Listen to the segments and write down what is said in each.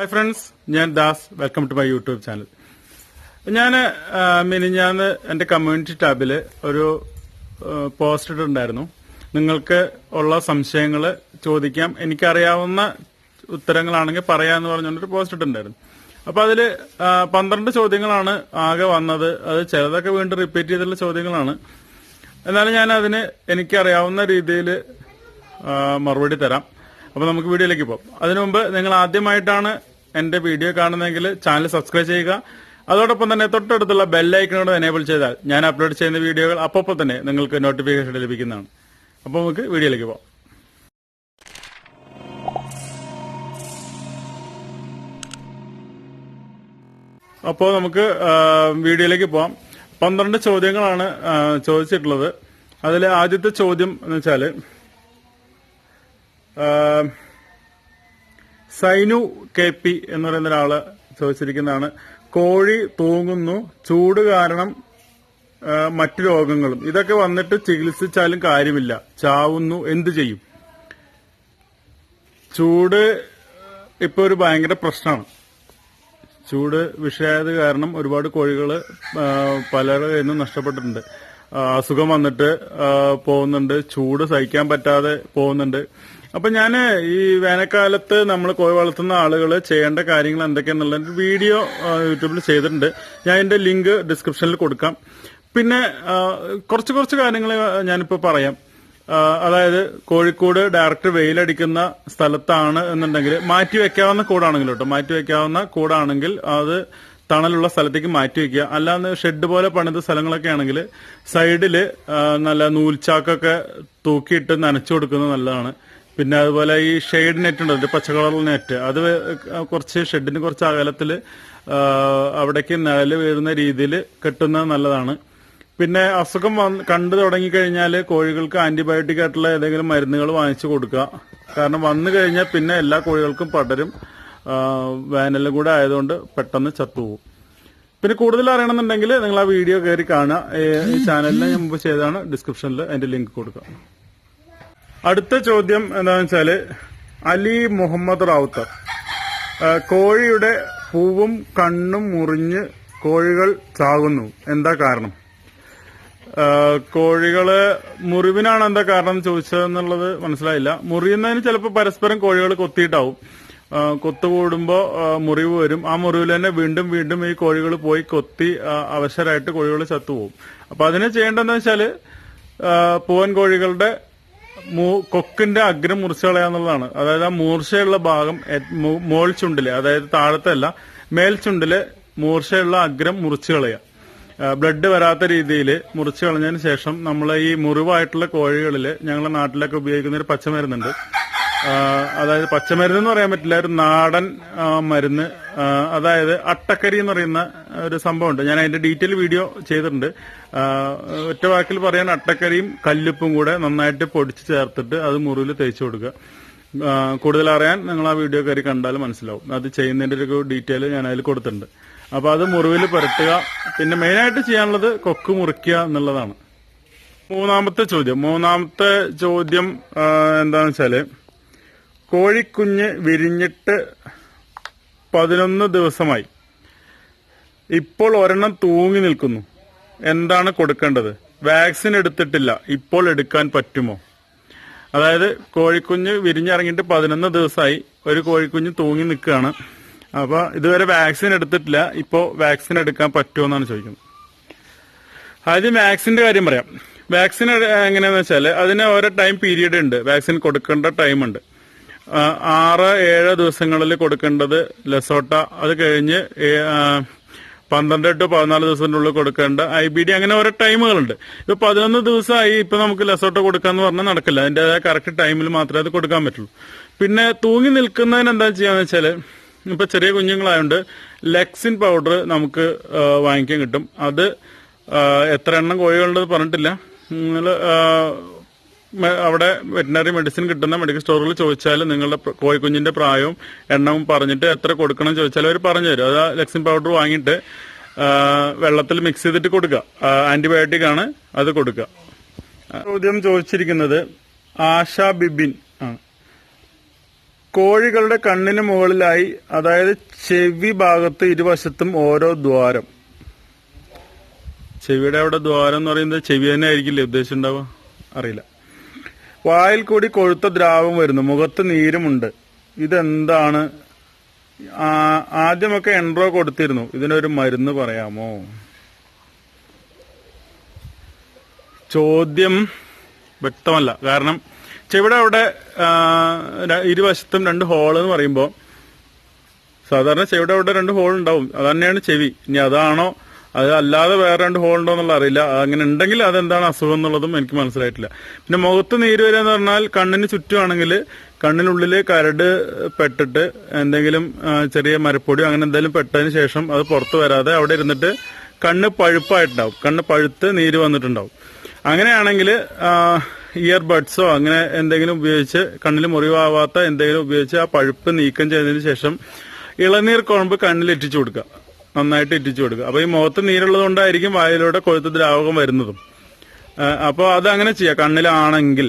Hi friends ഞാൻ Das. Welcome to my YouTube channel ഞാൻ മിനിഞ്ഞാന്ന് എന്റെ കമ്മ്യൂണിറ്റി ടാബിൽ ഒരു പോസ്റ്റ് ഇട്ടിട്ടുണ്ടായിരുന്നു. നിങ്ങൾക്ക് ഉള്ള സംശയങ്ങൾ ചോദിക്കാം. എനിക്കറിയാവുന്ന ഉത്തരങ്ങളാണെങ്കിൽ പറയാമെന്ന് പറഞ്ഞുകൊണ്ടൊരു പോസ്റ്റ് ഇട്ടിട്ടുണ്ടായിരുന്നു. അപ്പോൾ അതിൽ പന്ത്രണ്ട് ചോദ്യങ്ങളാണ് ആകെ വന്നത്. അത് ചിലതൊക്കെ വീണ്ടും റിപ്പീറ്റ് ചെയ്തിട്ടുള്ള ചോദ്യങ്ങളാണ്. എന്നാലും ഞാൻ അതിന് എനിക്കറിയാവുന്ന രീതിയിൽ മറുപടി തരാം. അപ്പോൾ നമുക്ക് വീഡിയോയിലേക്ക് പോകാം. അതിനു മുമ്പ് നിങ്ങൾ ആദ്യമായിട്ടാണ് എന്റെ വീഡിയോ കാണുന്നെങ്കിൽ ചാനൽ സബ്സ്ക്രൈബ് ചെയ്യുക. അതോടൊപ്പം തന്നെ തൊട്ടടുത്തുള്ള ബെല്ലൈക്കനോട് എനേബിൾ ചെയ്താൽ ഞാൻ അപ്ലോഡ് ചെയ്യുന്ന വീഡിയോകൾ അപ്പോൾ തന്നെ നിങ്ങൾക്ക് നോട്ടിഫിക്കേഷൻ ലഭിക്കുന്നതാണ്. അപ്പോൾ നമുക്ക് വീഡിയോയിലേക്ക് പോകാം അപ്പോൾ നമുക്ക് വീഡിയോയിലേക്ക് പോവാം. പന്ത്രണ്ട് ചോദ്യങ്ങളാണ് ചോദിച്ചിട്ടുള്ളത്. അതിലെ ആദ്യത്തെ ചോദ്യം എന്ന് വെച്ചാൽ സൈനു കെ പി എന്ന് പറയുന്ന ഒരാൾ ചോദിച്ചിരിക്കുന്നതാണ്. കോഴി തൂങ്ങുന്നു. ചൂട് കാരണം മറ്റു രോഗങ്ങളും. ഇതൊക്കെ വന്നിട്ട് ചികിത്സിച്ചാലും കാര്യമില്ല. ചാവുന്നു. എന്തു ചെയ്യും? ചൂട് ഇപ്പൊ ഒരു ഭയങ്കര പ്രശ്നമാണ്. ചൂട് വിഷയായത് കാരണം ഒരുപാട് കോഴികൾ നിന്നും നഷ്ടപ്പെട്ടിട്ടുണ്ട്. അസുഖം വന്നിട്ട് പോകുന്നുണ്ട്. ചൂട് സഹിക്കാൻ പറ്റാതെ പോകുന്നുണ്ട്. അപ്പൊ ഞാൻ ഈ വേനൽക്കാലത്ത് നമ്മൾ കോഴി വളർത്തുന്ന ആളുകൾ ചെയ്യേണ്ട കാര്യങ്ങൾ എന്തൊക്കെയാണെന്നുള്ള വീഡിയോ യൂട്യൂബിൽ ചെയ്തിട്ടുണ്ട്. ഞാൻ അതിന്റെ ലിങ്ക് ഡിസ്ക്രിപ്ഷനിൽ കൊടുക്കാം. പിന്നെ കുറച്ച് കുറച്ച് കാര്യങ്ങൾ ഞാനിപ്പോൾ പറയാം. അതായത് കോഴിക്കോട് ഡയറക്റ്റ് വെയിലടിക്കുന്ന സ്ഥലത്താണ് എന്നുണ്ടെങ്കിൽ മാറ്റി വെക്കാവുന്ന കൂടാണെങ്കിൽ കേട്ടോ. മാറ്റി വെക്കാവുന്ന കൂടാണെങ്കിൽ അത് തണലുള്ള സ്ഥലത്തേക്ക് മാറ്റി വെക്കുക. അല്ലാന്ന് ഷെഡ് പോലെ പണിത സ്ഥലങ്ങളൊക്കെ ആണെങ്കിൽ സൈഡിൽ ആ, നല്ല നൂൽച്ചാക്കൊക്കെ തൂക്കിയിട്ട് നനച്ചു കൊടുക്കുന്നത് നല്ലതാണ്. പിന്നെ അതുപോലെ ഈ ഷെയ്ഡ് നെറ്റ് ഉണ്ട് പച്ച കളർ നെറ്റ് അത് കുറച്ച് ഷെഡിന് കുറച്ച് അകലത്തിൽ അവിടേക്ക് നിഴൽ വീഴുന്ന രീതിയിൽ കെട്ടുന്നത് നല്ലതാണ്. പിന്നെ അസുഖം വന്ന് കണ്ടു തുടങ്ങിക്കഴിഞ്ഞാൽ കോഴികൾക്ക് ആന്റിബയോട്ടിക് ആയിട്ടുള്ള ഏതെങ്കിലും മരുന്നുകൾ വാങ്ങിച്ചു കൊടുക്കുക. കാരണം വന്നു കഴിഞ്ഞാൽ പിന്നെ എല്ലാ കോഴികൾക്കും പടരും വേനലും കൂടെ ആയതുകൊണ്ട് പെട്ടെന്ന് ചത്തുപോകും. പിന്നെ കൂടുതൽ അറിയണമെന്നുണ്ടെങ്കിൽ നിങ്ങൾ ആ വീഡിയോ കയറി കാണുക. ഈ ചാനലിൽ ഞാൻ മുമ്പ് ചെയ്താണ് ഡിസ്ക്രിപ്ഷനിൽ അതിന്റെ ലിങ്ക് കൊടുക്കുക അടുത്ത ചോദ്യം എന്താണെന്ന് വെച്ചാൽ അലി മുഹമ്മദ് റാവുത്തർ. കോഴിയുടെ പൂവും കണ്ണും മുറിഞ്ഞ് കോഴികൾ ചാകുന്നു. എന്താ കാരണം? കോഴികൾ മുറിവിനാണ് എന്താ കാരണം ചോദിച്ചതെന്നുള്ളത് മനസ്സിലായില്ല. മുറിയുന്നതിന് ചിലപ്പോൾ പരസ്പരം കോഴികൾ കൊത്തിയിട്ടാവും. കൊത്തുകൂടുമ്പോൾ കൊത്തുകൂടുമ്പോ മുറിവ് വരും. ആ മുറിവിൽ തന്നെ വീണ്ടും വീണ്ടും ഈ കോഴികൾ പോയി കൊത്തി അവശരായിട്ട് കോഴികൾ ചത്തുപോകും. അപ്പൊ അതിന് ചെയ്യേണ്ടതെന്ന് വെച്ചാൽ ആ, പൂവൻ കോഴികളുടെ കൊക്കിന്റെ അഗ്രം മുറിച്ച് കളയാന്നുള്ളതാണ് അതായത് ആ മൂർച്ചയുള്ള ഭാഗം മോൾ ചുണ്ടിൽ അതായത് താഴത്തെ അല്ല മേൽ ചുണ്ടിൽ മൂർച്ചയുള്ള അഗ്രം മുറിച്ച് കളയുക ബ്ലഡ് വരാത്ത രീതിയിൽ മുറിച്ച് കളഞ്ഞതിന് ശേഷം നമ്മൾ ഈ മുറിവായിട്ടുള്ള കോഴികളിൽ ഞങ്ങളുടെ നാട്ടിലൊക്കെ ഉപയോഗിക്കുന്ന ഒരു പച്ചമരുന്നുണ്ട്. അതായത് പച്ചമരുന്ന് എന്ന് പറയാൻ പറ്റില്ല ഒരു നാടൻ മരുന്ന്. അതായത് അട്ടക്കരി എന്ന് പറയുന്ന ഒരു സംഭവമുണ്ട്. ഞാൻ അതിന്റെ ഡീറ്റെയിൽ വീഡിയോ ചെയ്തിട്ടുണ്ട്. ഒറ്റ വാക്കിൽ പറയാൻ അട്ടക്കരിയും കല്ലുപ്പും കൂടെ നന്നായിട്ട് പൊടിച്ച് ചേർത്തിട്ട് അത് മുറിവിൽ തേച്ചു കൊടുക്കുക. കൂടുതൽ അറിയാൻ നിങ്ങൾ ആ വീഡിയോ കയറി കണ്ടാൽ മനസ്സിലാവും. അത് ചെയ്യുന്നതിന്റെ ഒരു ഡീറ്റെയിൽ ഞാൻ അതിൽ കൊടുത്തിട്ടുണ്ട്. അപ്പൊ അത് മുറിവിൽ പുരട്ടുക. പിന്നെ മെയിനായിട്ട് ചെയ്യാനുള്ളത് കൊക്ക് മുറിക്കുക എന്നുള്ളതാണ്. മൂന്നാമത്തെ ചോദ്യം. മൂന്നാമത്തെ ചോദ്യം എന്താണെന്ന് വെച്ചാൽ കോഴിക്കുഞ്ഞ് വിരിഞ്ഞിട്ട് പതിനൊന്ന് ദിവസമായി. ഇപ്പോൾ ഒരെണ്ണം തൂങ്ങി നിൽക്കുന്നു. എന്താണ് കൊടുക്കേണ്ടത്? വാക്സിൻ എടുത്തിട്ടില്ല. ഇപ്പോൾ എടുക്കാൻ പറ്റുമോ? അതായത് കോഴിക്കുഞ്ഞ് വിരിഞ്ഞിറങ്ങിയിട്ട് പതിനൊന്ന് ദിവസമായി ഒരു കോഴിക്കുഞ്ഞ് തൂങ്ങി നിൽക്കുകയാണ്. അപ്പോൾ ഇതുവരെ വാക്സിൻ എടുത്തിട്ടില്ല. ഇപ്പോൾ വാക്സിൻ എടുക്കാൻ പറ്റുമോ എന്നാണ് ചോദിക്കുന്നത്. ആദ്യം വാക്സിന്റെ കാര്യം പറയാം. വാക്സിൻ എങ്ങനെയാണെന്ന് വെച്ചാൽ അതിന് ഓരോ ടൈം പീരീഡ് ഉണ്ട്. വാക്സിൻ കൊടുക്കേണ്ട ടൈം ഉണ്ട്. ആറ് ഏഴ് ദിവസങ്ങളിൽ കൊടുക്കേണ്ടത് ലെസോട്ട. അത് കഴിഞ്ഞ് പന്ത്രണ്ട് ടു പതിനാല് ദിവസത്തിനുള്ളിൽ കൊടുക്കേണ്ട ഐ ബി ഡി. അങ്ങനെ ഓരോ ടൈമുകളുണ്ട്. ഇപ്പൊ പതിനൊന്ന് ദിവസമായി ഇപ്പൊ നമുക്ക് ലെസോട്ട കൊടുക്കാന്ന് പറഞ്ഞാൽ നടക്കില്ല. അതിന്റേതായ കറക്റ്റ് ടൈമിൽ മാത്രമേ അത് കൊടുക്കാൻ പറ്റുള്ളൂ. പിന്നെ തൂങ്ങി നിൽക്കുന്നതിന് എന്താ ചെയ്യാന്ന് വെച്ചാൽ ഇപ്പൊ ചെറിയ കുഞ്ഞുങ്ങളായതുകൊണ്ട് ലെക്സിൻ പൗഡർ നമുക്ക് വാങ്ങിക്കാൻ കിട്ടും. അത് എത്ര എണ്ണം കോഴികളുണ്ടെന്ന് പറഞ്ഞിട്ടില്ല. നിങ്ങൾ അവിടെ വെറ്റിനറി മെഡിസിൻ കിട്ടുന്ന മെഡിക്കൽ സ്റ്റോറിൽ ചോദിച്ചാൽ നിങ്ങളുടെ കോഴിക്കുഞ്ഞിന്റെ പ്രായവും എണ്ണവും പറഞ്ഞിട്ട് എത്ര കൊടുക്കണം ചോദിച്ചാൽ അവർ പറഞ്ഞു തരും അത് ലക്സിൻ പൗഡർ വാങ്ങിയിട്ട് വെള്ളത്തിൽ മിക്സ് ചെയ്തിട്ട് കൊടുക്കുക ആന്റിബയോട്ടിക് ആണ് അത് കൊടുക്കുക ചോദ്യം ചോദിച്ചിരിക്കുന്നത് ആശ ബിബിൻ ആണ്. കോഴികളുടെ കണ്ണിന് മുകളിലായി അതായത് ചെവി ഭാഗത്ത് ഇരുവശത്തും ഓരോ ദ്വാരം. ചെവിയുടെ അവിടെ ദ്വാരം എന്ന് പറയുന്നത് ചെവി തന്നെ ആയിരിക്കില്ലേ ഉദ്ദേശിച്ചുണ്ടാവുക അറിയില്ല. വായിൽ കൂടി കൊഴുത്ത ദ്രാവം വരുന്നു. മുഖത്ത് നീരുമുണ്ട്. ഇതെന്താണ്? ആദ്യമൊക്കെ എൻട്രോ കൊടുത്തിരുന്നു. ഇതിനൊരു മരുന്ന് പറയാമോ? ചോദ്യം വ്യക്തമല്ല. കാരണം ചെവിടെ അവിടെ ഇരുവശത്തും രണ്ട് ഹോൾ എന്ന് പറയുമ്പോൾ സാധാരണ ചെവിടെ അവിടെ രണ്ട് ഹോൾ ഉണ്ടാവും. അത് തന്നെയാണ് ചെവി. ഇനി അതാണോ അത് അല്ലാതെ വേറെ രണ്ട് ഹോൾ ഉണ്ടോ എന്നുള്ള അറിയില്ല. അങ്ങനെ ഉണ്ടെങ്കിൽ അതെന്താണ് അസുഖം എന്നുള്ളതും എനിക്ക് മനസ്സിലായിട്ടില്ല. പിന്നെ മുഖത്ത് നീര് വരിക എന്ന് പറഞ്ഞാൽ കണ്ണിന് ചുറ്റുവാണെങ്കിൽ കണ്ണിനുള്ളിൽ കരട് പെട്ടിട്ട് എന്തെങ്കിലും ചെറിയ മരപ്പൊടിയോ അങ്ങനെ എന്തെങ്കിലും പെട്ടതിന് ശേഷം അത് പുറത്ത് വരാതെ അവിടെ ഇരുന്നിട്ട് കണ്ണ് പഴുപ്പായിട്ടുണ്ടാവും. കണ്ണ് പഴുത്ത് നീര് വന്നിട്ടുണ്ടാവും. അങ്ങനെയാണെങ്കിൽ ഇയർബഡ്സോ അങ്ങനെ എന്തെങ്കിലും ഉപയോഗിച്ച് കണ്ണിൽ മുറിവാവാത്ത എന്തെങ്കിലും ഉപയോഗിച്ച് ആ പഴുപ്പ് നീക്കം ചെയ്തതിന് ശേഷം ഇളനീർ കുഴമ്പ് കണ്ണിൽ ഇറ്റിച്ചു കൊടുക്കുക. നന്നായിട്ട് ഇറ്റിച്ചു കൊടുക്കുക. അപ്പൊ ഈ മുഖത്ത് നീരുള്ളതുകൊണ്ടായിരിക്കും വായിലൂടെ കൊഴുത്ത് ദ്രാവകം വരുന്നതും. അപ്പോൾ അത് അങ്ങനെ ചെയ്യാം. കണ്ണിലാണെങ്കിൽ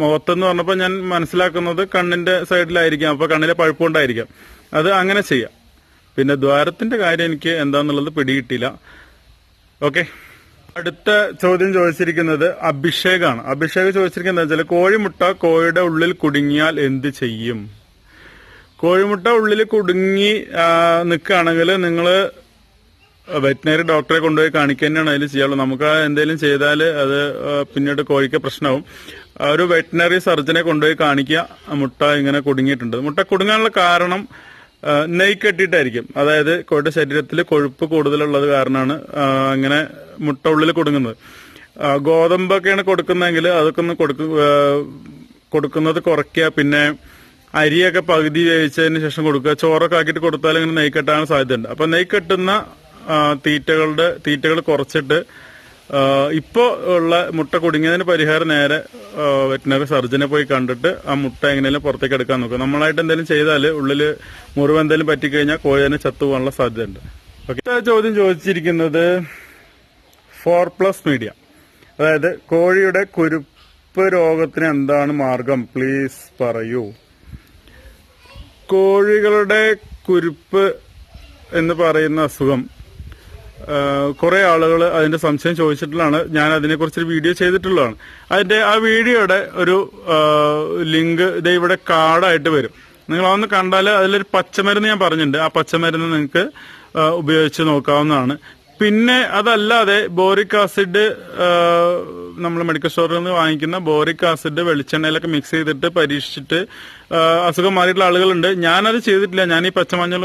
മുഖത്തെന്ന് പറഞ്ഞപ്പോൾ ഞാൻ മനസ്സിലാക്കുന്നത് കണ്ണിന്റെ സൈഡിലായിരിക്കാം. അപ്പൊ കണ്ണിലെ പഴുപ്പ് കൊണ്ടായിരിക്കാം. അത് അങ്ങനെ ചെയ്യാം. പിന്നെ ദ്വാരത്തിന്റെ കാര്യം എനിക്ക് എന്താന്നുള്ളത് പിടികിട്ടില്ല ഓക്കെ. അടുത്ത ചോദ്യം ചോദിച്ചിരിക്കുന്നത് അഭിഷേകാണ്. അഭിഷേക് ചോദിച്ചിരിക്കുന്നത് വെച്ചാൽ കോഴിമുട്ട കോഴിയുടെ ഉള്ളിൽ കുടുങ്ങിയാൽ എന്ത് ചെയ്യും? കോഴിമുട്ട ഉള്ളിൽ കുടുങ്ങി നിൽക്കുകയാണെങ്കിൽ നിങ്ങൾ വെറ്റിനറി ഡോക്ടറെ കൊണ്ടുപോയി കാണിക്കുക തന്നെയാണ് അതിൽ ചെയ്യാറുള്ളത് നമുക്ക് എന്തെങ്കിലും ചെയ്താൽ അത് പിന്നീട് കോഴിക്ക് പ്രശ്നമാവും. ഒരു വെറ്റിനറി സർജനെ കൊണ്ടുപോയി കാണിക്കുക മുട്ട ഇങ്ങനെ കുടുങ്ങിയിട്ടുണ്ട്. മുട്ട കുടുങ്ങാനുള്ള കാരണം നെയ് കെട്ടിയിട്ടായിരിക്കും. അതായത് കോഴിയുടെ ശരീരത്തിൽ കൊഴുപ്പ് കൂടുതലുള്ളത് കാരണമാണ് അങ്ങനെ മുട്ട ഉള്ളിൽ കുടുങ്ങുന്നത്. ഗോതമ്പൊക്കെയാണ് കൊടുക്കുന്നതെങ്കിൽ അതൊക്കെ ഒന്ന് കൊടുക്കുന്നത് കുറയ്ക്കുക. പിന്നെ അരിയൊക്കെ പകുതി വേവിച്ചതിന് ശേഷം കൊടുക്കുക. ചോറൊക്കെ ആക്കിയിട്ട് കൊടുത്താൽ ഇങ്ങനെ നെയ് കെട്ടാൻ സാധ്യതയുണ്ട്. അപ്പൊ നെയ് കെട്ടുന്ന തീറ്റകളുടെ തീറ്റകൾ കുറച്ചിട്ട് ഇപ്പോ ഉള്ള മുട്ട കുടുങ്ങിയതിന് പരിഹാരം നേരെ വെറ്റിനറി സർജനെ പോയി കണ്ടിട്ട് ആ മുട്ട എങ്ങനെയാലും പുറത്തേക്ക് എടുക്കാൻ നോക്കുക. നമ്മളായിട്ട് എന്തെങ്കിലും ചെയ്താൽ ഉള്ളിൽ മുറിവ് എന്തെങ്കിലും പറ്റിക്കഴിഞ്ഞാൽ കോഴി തന്നെ ചത്തുപോകാനുള്ള സാധ്യതയുണ്ട്. ഓക്കെ. ചോദ്യം ചോദിച്ചിരിക്കുന്നത് ഫോർ പ്ലസ് മീഡിയ. അതായത് കോഴിയുടെ കുരുപ്പ് രോഗത്തിന് എന്താണ് മാർഗം? പ്ലീസ് പറയൂ. കോഴികളുടെ കുരുപ്പ് എന്ന് പറയുന്ന അസുഖം. കുറെ ആളുകൾ അതിന്റെ സംശയം ചോദിച്ചിട്ടുള്ളതാണ്. ഞാൻ അതിനെക്കുറിച്ചൊരു വീഡിയോ ചെയ്തിട്ടുള്ളതാണ്. അതിന്റെ ആ വീഡിയോയുടെ ഒരു ലിങ്ക് ഇത് ഇവിടെ കാർഡായിട്ട് വരും. നിങ്ങൾ അതൊന്ന് കണ്ടാൽ അതിലൊരു പച്ചമരുന്ന് ഞാൻ പറഞ്ഞിട്ടുണ്ട്. ആ പച്ചമരുന്ന് നിങ്ങൾക്ക് ഉപയോഗിച്ച് നോക്കാവുന്നതാണ്. പിന്നെ അതല്ലാതെ ബോറിക് ആസിഡ് നമ്മൾ മെഡിക്കൽ സ്റ്റോറിൽ നിന്ന് വാങ്ങിക്കുന്ന ബോറിക് ആസിഡ് വെളിച്ചെണ്ണയിലൊക്കെ മിക്സ് ചെയ്തിട്ട് പരീക്ഷിച്ചിട്ട് അസുഖം മാറിയിട്ടുള്ള ആളുകളുണ്ട്. ഞാനത് ചെയ്തിട്ടില്ല. ഞാൻ ഈ പച്ചമഞ്ഞൾ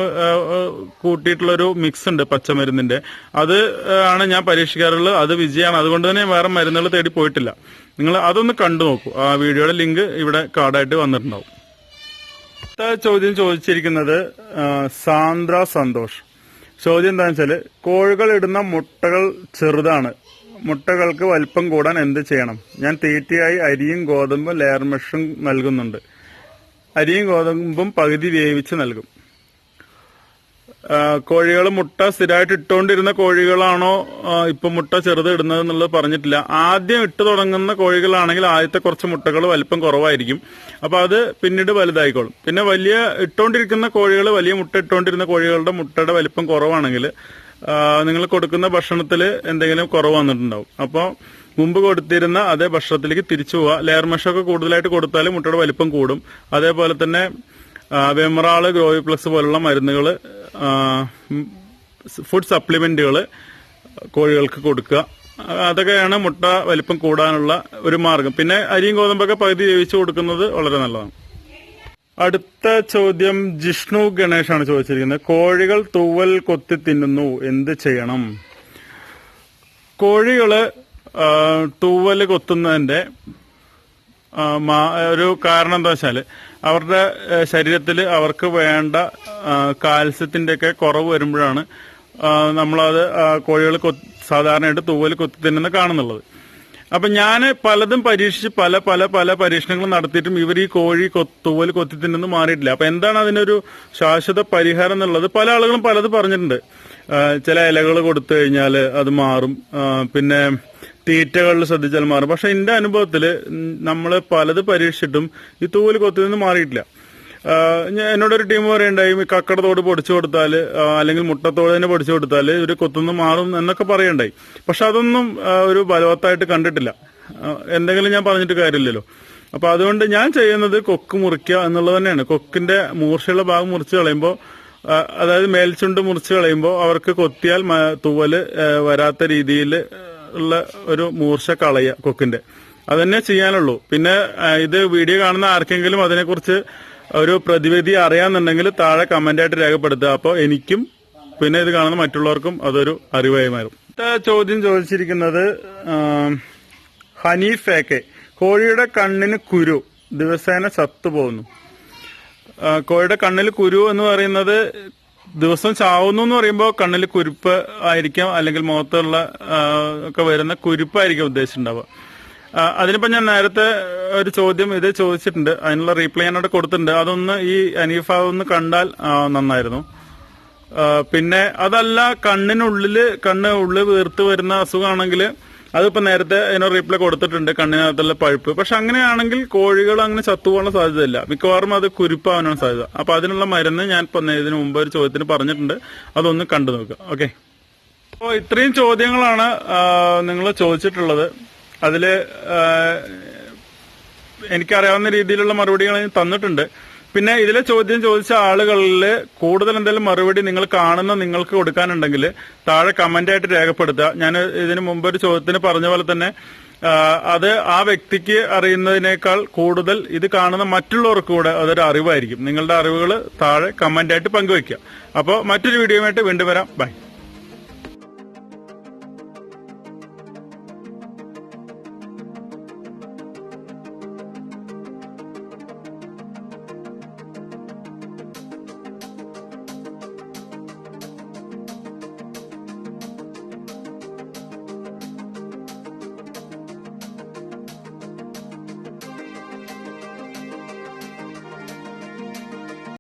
കൂട്ടിയിട്ടുള്ളൊരു മിക്സ് ഉണ്ട് പച്ചമരുന്നിന്റെ. അത് ആണ് ഞാൻ പരീക്ഷിക്കാറുള്ളത്. അത് വിജയമാണ്. അതുകൊണ്ട് തന്നെ വേറെ മരുന്നുകൾ തേടി പോയിട്ടില്ല. നിങ്ങൾ അതൊന്ന് കണ്ടു നോക്കൂ. ആ വീഡിയോയുടെ ലിങ്ക് ഇവിടെ കാർഡായിട്ട് വന്നിട്ടുണ്ടാവും. ചോദ്യം ചോദിച്ചിരിക്കുന്നത് സാന്ദ്ര സന്തോഷ്. ചോദ്യം എന്താണെന്ന് വെച്ചാൽ കോഴികൾ ഇടുന്ന മുട്ടകൾ ചെറുതാണ്. മുട്ടകൾക്ക് വലിപ്പം കൂടാൻ എന്ത് ചെയ്യണം? ഞാൻ തീറ്റയായി അരിയും ഗോതമ്പും ലെയർ മെഷും നൽകുന്നുണ്ട്. അരിയും ഗോതമ്പും പകുതി വേവിച്ച് നൽകും. കോഴികൾ മുട്ട സ്ഥിരമായിട്ട് ഇട്ടുകൊണ്ടിരുന്ന കോഴികളാണോ ഇപ്പൊ മുട്ട ചെറുത് ഇടുന്നത് എന്നുള്ളത് പറഞ്ഞിട്ടില്ല. ആദ്യം ഇട്ട് തുടങ്ങുന്ന കോഴികളാണെങ്കിൽ ആദ്യത്തെ കുറച്ച് മുട്ടകൾ വലിപ്പം കുറവായിരിക്കും. അപ്പൊ അത് പിന്നീട് വലുതായിക്കോളും. പിന്നെ വലിയ ഇട്ടുകൊണ്ടിരിക്കുന്ന കോഴികൾ വലിയ മുട്ട ഇട്ടുകൊണ്ടിരുന്ന കോഴികളുടെ മുട്ടയുടെ വലിപ്പം കുറവാണെങ്കിൽ നിങ്ങൾ കൊടുക്കുന്ന ഭക്ഷണത്തിൽ എന്തെങ്കിലും കുറവ് വന്നിട്ടുണ്ടാവും. അപ്പോൾ മുമ്പ് കൊടുത്തിരുന്ന അതേ ഭക്ഷണത്തിലേക്ക് തിരിച്ചു പോവുക. ലെയർ മെഷൊക്കെ കൂടുതലായിട്ട് കൊടുത്താൽ മുട്ടയുടെ വലിപ്പം കൂടും. അതേപോലെ തന്നെ വെമറാൾ ഗ്രോവിപ്ലക്സ് പോലുള്ള മരുന്നുകൾ ഫുഡ് സപ്ലിമെന്റുകൾ കോഴികൾക്ക് കൊടുക്കുക. അതൊക്കെയാണ് മുട്ട വലിപ്പം കൂടാനുള്ള ഒരു മാർഗം. പിന്നെ അരിയും ഗോതമ്പൊക്കെ പകുതി ജീവിച്ചു കൊടുക്കുന്നത് വളരെ നല്ലതാണ്. അടുത്ത ചോദ്യം ജിഷ്ണു ഗണേഷാണ് ചോദിച്ചിരിക്കുന്നത്. കോഴികൾ തൂവൽ കൊത്തി തിന്നുന്നു എന്ത് ചെയ്യണം? കോഴികൾ തൂവൽ കൊത്തുന്നതിന്റെ ഒരു കാരണം എന്താ വെച്ചാൽ അവരുടെ ശരീരത്തിൽ അവർക്ക് വേണ്ട കാൽസ്യത്തിന്റെ ഒക്കെ കുറവ് വരുമ്പോഴാണ് നമ്മളത് കോഴികൾ സാധാരണയായിട്ട് തൂവൽ കൊത്തി തിന്നുന്ന കാണുന്നുള്ളത്. അപ്പൊ ഞാൻ പലതും പരീക്ഷിച്ച് പല പല പല പരീക്ഷണങ്ങൾ നടത്തിയിട്ടും ഇവർ ഈ കോഴി തൂവൽ കൊത്തി തിന്നുന്നു മാറിയിട്ടില്ല. അപ്പൊ എന്താണ് അതിനൊരു ശാശ്വത പരിഹാരം എന്നുള്ളത് പല ആളുകളും പലത് പറഞ്ഞിട്ടുണ്ട്. ചില ഇലകൾ കൊടുത്തു കഴിഞ്ഞാൽ അത് മാറും. പിന്നെ തീറ്റകളിൽ ശ്രദ്ധിച്ചാൽ മാറും. പക്ഷെ എന്റെ അനുഭവത്തിൽ നമ്മൾ പലത് പരീക്ഷിച്ചിട്ടും ഈ തൂവൽ കൊത്തിൽ നിന്ന് മാറിയിട്ടില്ല. എന്നോടൊരു ടീം പറയണ്ടായി ഈ കക്കട തോട് പൊടിച്ചു കൊടുത്താൽ അല്ലെങ്കിൽ മുട്ടത്തോട് തന്നെ പൊടിച്ചു കൊടുത്താൽ ഒരു കൊത്തുനിന്ന് മാറും എന്നൊക്കെ പറയണ്ടായി. പക്ഷെ അതൊന്നും ഒരു ബലവത്തായിട്ട് കണ്ടിട്ടില്ല. എന്തെങ്കിലും ഞാൻ പറഞ്ഞിട്ട് കാര്യമില്ലല്ലോ. അപ്പൊ അതുകൊണ്ട് ഞാൻ ചെയ്യുന്നത് കൊക്ക് മുറിക്കുക എന്നുള്ളത് തന്നെയാണ്. കൊക്കിന്റെ മൂർച്ചയുള്ള ഭാഗം മുറിച്ച് കളയുമ്പോൾ അതായത് മേൽചുണ്ട് മുറിച്ച് കളയുമ്പോൾ അവർക്ക് കൊത്തിയാൽ തൂവൽ വരാത്ത രീതിയിൽ ഉള്ള ഒരു മൂർച്ച കളയുക കൊക്കിന്റെ. അതന്നെ ചെയ്യാനുള്ളൂ. പിന്നെ ഇത് വീഡിയോ കാണുന്ന ആർക്കെങ്കിലും അതിനെക്കുറിച്ച് ഒരു പ്രതിവിധി അറിയാന്നുണ്ടെങ്കിൽ താഴെ കമന്റായിട്ട് രേഖപ്പെടുത്തുക. അപ്പോൾ എനിക്കും പിന്നെ ഇത് കാണുന്ന മറ്റുള്ളവർക്കും അതൊരു അറിവായി മാറും. ചോദ്യം ചോദിച്ചിരിക്കുന്നത് ഹനീഫ് എ കോഴിയുടെ കണ്ണിന് കുരു. ദിവസേന ചത്തുപോകുന്നു. കോഴിയുടെ കണ്ണിൽ കുരു എന്ന് പറയുന്നത് ദിവസം ചാവുന്നു എന്ന് പറയുമ്പോൾ കണ്ണിൽ കുരുപ്പ് ആയിരിക്കാം അല്ലെങ്കിൽ മുഖത്തുള്ള ഒക്കെ വരുന്ന കുരുപ്പായിരിക്കും ഉദ്ദേശിച്ചിട്ടുണ്ടാവുക. അതിനിപ്പോ ഞാൻ നേരത്തെ ഒരു ചോദ്യം ഇത് ചോദിച്ചിട്ടുണ്ട്. അതിനുള്ള റീപ്ലൈ ഞാനവിടെ കൊടുത്തിട്ടുണ്ട്. അതൊന്ന് ഈ അനീഫ ഒന്ന് കണ്ടാൽ നന്നായിരുന്നു. പിന്നെ അതല്ല കണ്ണിനുള്ളിൽ കണ്ണ് ഉള്ളിൽ വീർത്ത് വരുന്ന അസുഖമാണെങ്കിൽ അതിപ്പോ നേരത്തെ അതിനോ റീപ്ലൈ കൊടുത്തിട്ടുണ്ട് കണ്ണിനകത്തുള്ള പഴുപ്പ്. പക്ഷെ അങ്ങനെയാണെങ്കിൽ കോഴികൾ അങ്ങനെ ചത്തുപോകാനുള്ള സാധ്യതയില്ല. മിക്കവാറും അത് കുരുപ്പാവാനാണ് സാധ്യത. അപ്പൊ അതിനുള്ള മരുന്ന് ഞാൻ ഇപ്പൊ ഇതിനു മുമ്പ് ഒരു ചോദ്യത്തിന് പറഞ്ഞിട്ടുണ്ട്. അതൊന്ന് കണ്ടു നോക്കുക ഓക്കെ. അപ്പോൾ ഇത്രയും ചോദ്യങ്ങളാണ് നിങ്ങൾ ചോദിച്ചിട്ടുള്ളത്. അതിൽ എനിക്കറിയാവുന്ന രീതിയിലുള്ള മറുപടികൾ തന്നിട്ടുണ്ട്. പിന്നെ ഇതിലെ ചോദ്യം ചോദിച്ച ആളുകളിൽ കൂടുതൽ എന്തെങ്കിലും മറുപടി നിങ്ങൾ കാണുന്ന നിങ്ങൾക്ക് കൊടുക്കാനുണ്ടെങ്കിൽ താഴെ കമന്റ് ആയിട്ട് രേഖപ്പെടുത്തുക. ഞാൻ ഇതിന് മുമ്പ് ഒരു ചോദ്യത്തിന് പറഞ്ഞ പോലെ തന്നെ അത് ആ വ്യക്തിക്ക് അറിയുന്നതിനേക്കാൾ കൂടുതൽ ഇത് കാണുന്ന മറ്റുള്ളവർക്ക് കൂടെ അതൊരു അറിവായിരിക്കും. നിങ്ങളുടെ അറിവുകൾ താഴെ കമന്റ് ആയിട്ട് പങ്കുവയ്ക്കുക. അപ്പോൾ മറ്റൊരു വീഡിയോയുമായിട്ട് വീണ്ടും വരാം. ബൈ